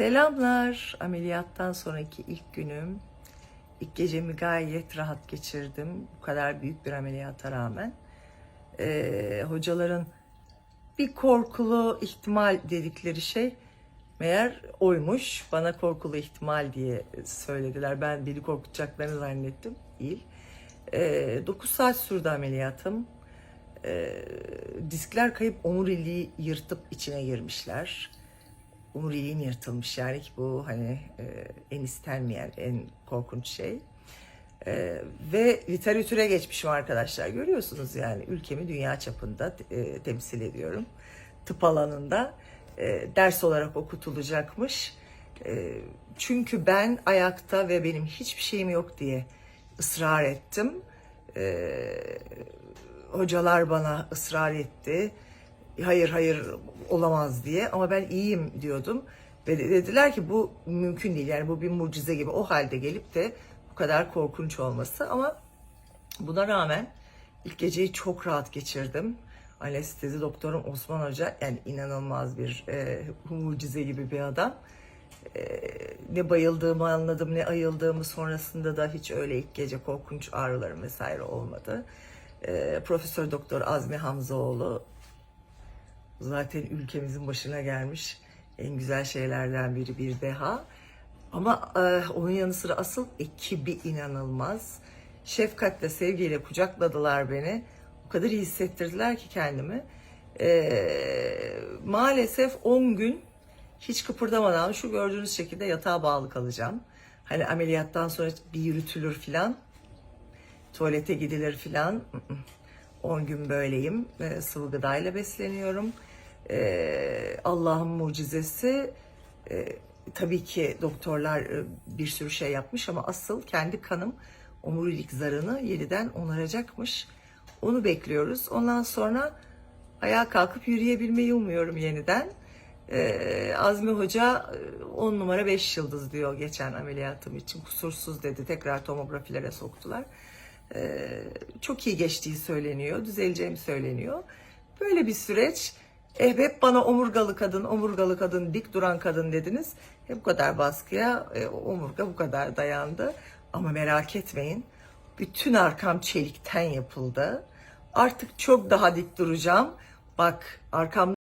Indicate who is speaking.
Speaker 1: Selamlar. Ameliyattan sonraki ilk günüm. İlk gecemi gayet rahat geçirdim. Bu kadar büyük bir ameliyata rağmen. Ee, hocaların bir korkulu ihtimal dedikleri şey meğer oymuş. Bana korkulu ihtimal diye söylediler. Ben beni korkutacaklarını zannettim. Değil. Ee, 9 saat sürdü ameliyatım. Ee, diskler kayıp omuriliği yırtıp içine girmişler omuriliğin yırtılmış yani ki bu hani e, en istenmeyen en korkunç şey. E, ve literatüre geçmişim arkadaşlar görüyorsunuz yani ülkemi dünya çapında e, temsil ediyorum. Tıp alanında e, ders olarak okutulacakmış. E, çünkü ben ayakta ve benim hiçbir şeyim yok diye ısrar ettim. E, hocalar bana ısrar etti hayır hayır olamaz diye ama ben iyiyim diyordum. Ve de- dediler ki bu mümkün değil yani bu bir mucize gibi o halde gelip de bu kadar korkunç olması ama buna rağmen ilk geceyi çok rahat geçirdim. Anestezi doktorum Osman Hoca yani inanılmaz bir e, mucize gibi bir adam. E, ne bayıldığımı anladım ne ayıldığımı sonrasında da hiç öyle ilk gece korkunç ağrılarım vesaire olmadı. E, Profesör Doktor Azmi Hamzaoğlu zaten ülkemizin başına gelmiş en güzel şeylerden biri bir deha. Ama e, onun yanı sıra asıl ekibi inanılmaz. Şefkatle, sevgiyle kucakladılar beni. O kadar iyi hissettirdiler ki kendimi. E, maalesef 10 gün hiç kıpırdamadan şu gördüğünüz şekilde yatağa bağlı kalacağım. Hani ameliyattan sonra bir yürütülür filan. Tuvalete gidilir filan. 10 gün böyleyim. E, sıvı gıdayla besleniyorum. E, Allah'ın mucizesi. E, tabii ki doktorlar e, bir sürü şey yapmış ama asıl kendi kanım omurilik zarını yeniden onaracakmış. Onu bekliyoruz. Ondan sonra ayağa kalkıp yürüyebilmeyi umuyorum yeniden. Ee, Azmi Hoca 10 numara 5 yıldız diyor geçen ameliyatım için. Kusursuz dedi. Tekrar tomografilere soktular. Ee, çok iyi geçtiği söyleniyor. Düzeleceğim söyleniyor. Böyle bir süreç. Eh, hep bana omurgalı kadın, omurgalı kadın, dik duran kadın dediniz. Hep bu kadar baskıya e, omurga bu kadar dayandı. Ama merak etmeyin. Bütün arkam çelikten yapıldı. Artık çok daha dik duracağım. Bak arkamda